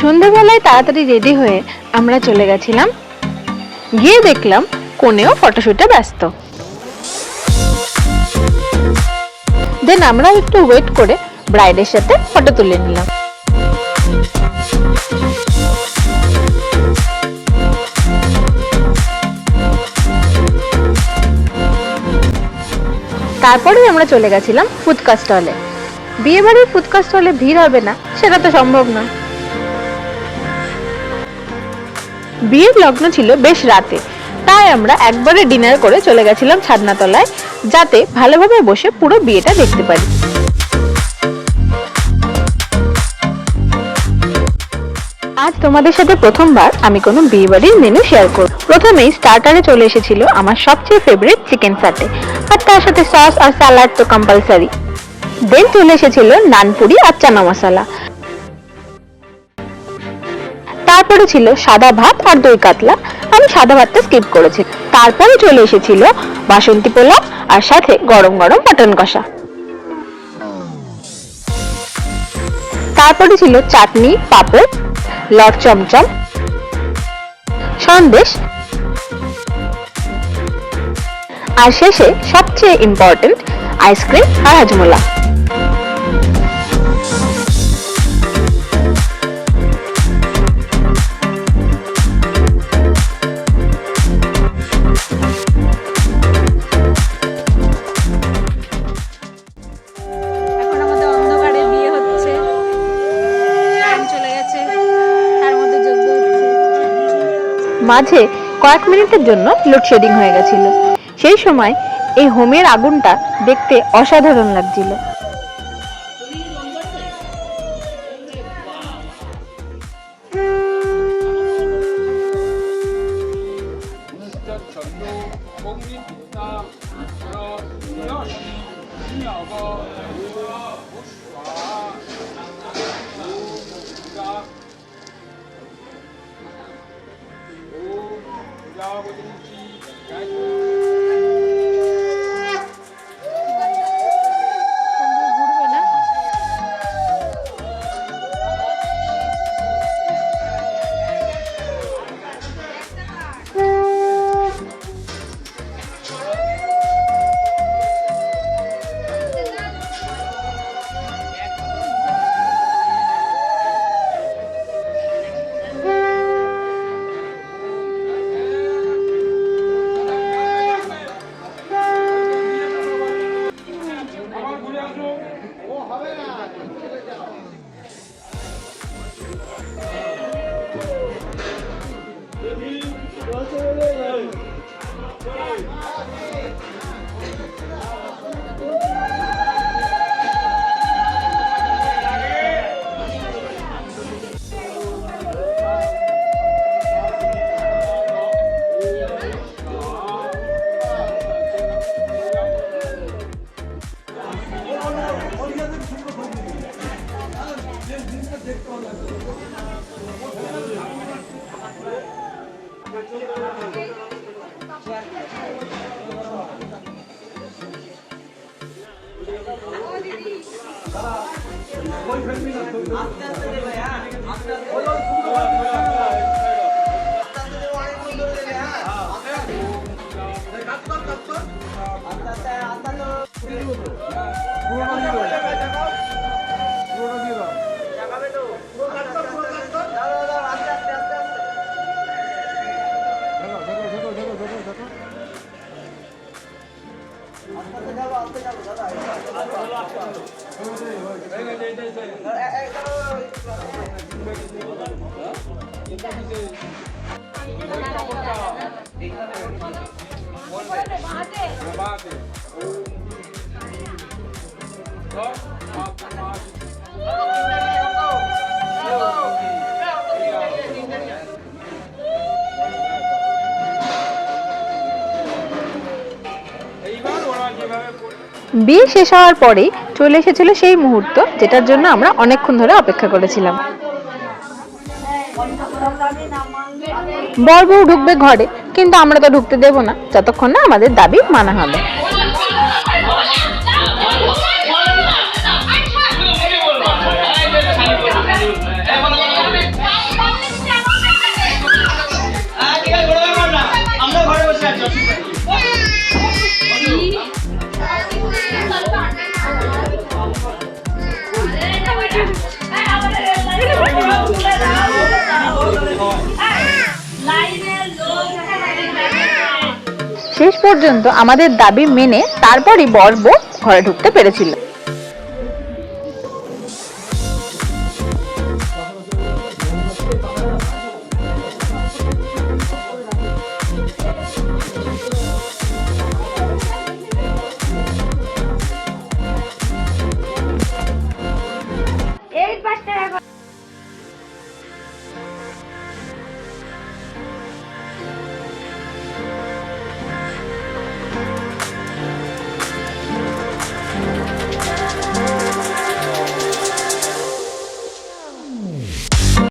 সন্ধেবেলায় তাড়াতাড়ি রেডি হয়ে আমরা চলে গেছিলাম। গিয়ে দেখলাম কোনেও ফটোশুটে ব্যস্ত। দেন আমরা একটু ওয়েট করে ব্রাইডের সাথে ফটো তুলে নিলাম। তারপরেই আমরা চলে গেছিলাম ফুচকা স্টলে বিয়ে বাড়ির ফুচকা স্টলে ভিড় হবে না, সেটা তো সম্ভব না বিয়ের লগ্ন ছিল বেশ রাতে। তাই আমরা একবারে ডিনার করে চলে গেছিলাম ছাদনাতলায়, যাতে ভালোভাবে বসে পুরো বিয়েটা দেখতে পারি। আজ তোমাদের সাথে প্রথমবার আমি কোনো বিয়ে বাড়ির মেনু শেয়ার করব। প্রথমেই স্টার্টারে চলে এসেছিল আমার সবচেয়ে ফেভারিট চিকেন সাটে আর তার সাথে সস আর স্যালাড তো কম্পালসারি দেন চলে এসেছিল নানপুরি আর চানা মশলা। তারপরে ছিল সাদা ভাত আর দই কাতলা। আমি সাদা ভাতটা স্কিপ করেছি। তারপরে চলে এসেছিল বাসন্তী পোলাও আর সাথে গরম গরম মাটন কষা। তারপরে ছিল চাটনি, পাঁপড়, লট চমচম, সন্দেশ। আর শেষে সবচেয়ে ইম্পর্টেন্ট আইসক্রিম আর হাজমোলা। মাঝে কয়েক মিনিটের জন্য লোডশেডিং হয়ে গেছিল সেই সময় এই হোমের আগুনটা দেখতে অসাধারণ লাগছিল Gracias. আস্তে আস্তে ভাই আস্তে আস্তে এইবার বিয়ে শেষ হওয়ার পরেই চলে এসেছিল সেই মুহূর্ত, যেটার জন্য আমরা অনেকক্ষণ ধরে অপেক্ষা করেছিলাম। বর বউ ঢুকবে ঘরে, কিন্তু আমরা তো ঢুকতে দেব না, যতক্ষণ না আমাদের দাবি মানা হবে। শেষ পর্যন্ত আমাদের দাবি মেনে তারপরই বর বউ ঘরে ঢুকতে পেরেছিল।